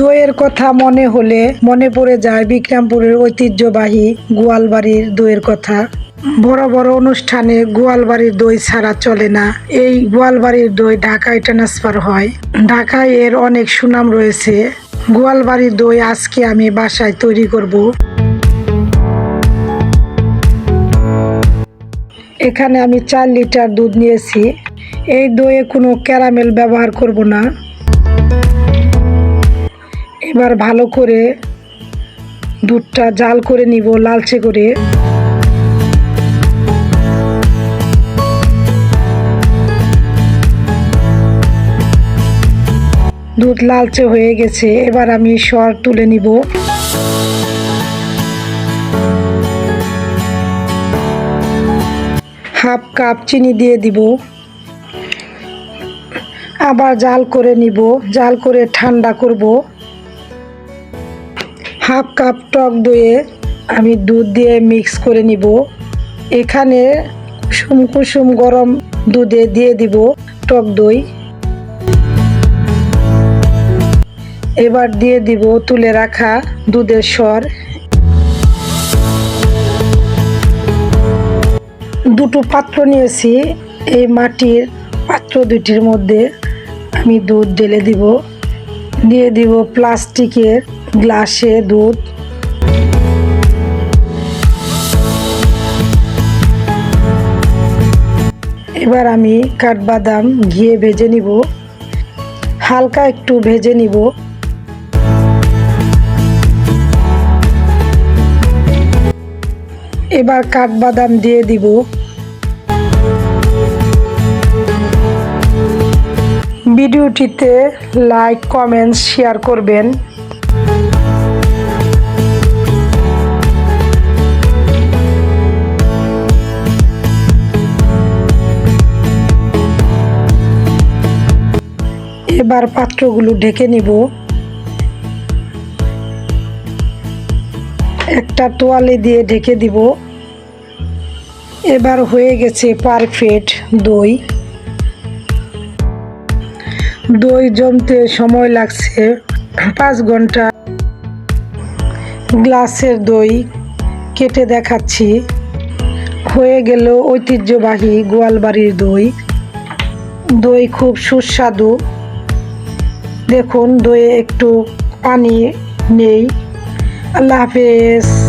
দইয়ের কথা মনে হলে মনে পড়ে যায় বিক্রমপুরের ঐতিহ্যবাহী গোয়ালবাড়ির দইয়ের কথা। বড় বড় অনুষ্ঠানে গোয়ালবাড়ির দই ছাড়া চলে না। এই গোয়ালবাড়ির দই ঢাকায় ট্রান্সফার হয়। ঢাকায় এর অনেক সুনাম রয়েছে। গোয়ালবাড়ির দই আজকে আমি বাসায় তৈরি করব। এখানে আমি চার লিটার দুধ নিয়েছি। এই দইয়ে কোনো ক্যারামেল ব্যবহার করব না। এবার ভালো করে দুধটা জাল করে নিব, লালচে করে। দুধ লালচে হয়ে গেছে, এবার আমি সর তুলে নিব। হাফ কাপ চিনি দিয়ে দিব। আবার জাল করে নিব, জাল করে ঠান্ডা করব। হাফ কাপ টক দইয়ে আমি দুধ দিয়ে মিক্স করে নিব। এখানে কুসুম কুসুম গরম দুধে দিয়ে দিব টক দই। এবার দিয়ে দিব তুলে রাখা দুধের স্বর। দুটো পাত্র নিয়েছি, এই মাটির পাত্র দুটির মধ্যে আমি দুধ ঢেলে দিব। দিয়ে দিব প্লাস্টিকের গ্লাসে দুধ। এবার আমি কাঠবাদাম ঘিয়ে ভেজে নিব। হালকা একটু ভেজে নিব। এবার কাঠবাদাম দিয়ে দিব ভিডিওটিতে লাইক, কমেন্টস, শেয়ার করবেন। এবার পাত্রগুলো ঢেকে নিব। একটা তোয়ালে দিয়ে ঢেকে দিব। এবার হয়ে গেছে পারফেক্ট দই। দই জমতে সময় লাগছে, পাঁচ ঘণ্টা। গ্লাসের দই কেটে দেখাচ্ছি। হয়ে গেল ঐতিহ্যবাহী গোয়ালবাড়ির দই। দই খুব সুস্বাদু। দেখুন, দইয়ে একটু পানি নেই। আল্লাহ হাফেজ।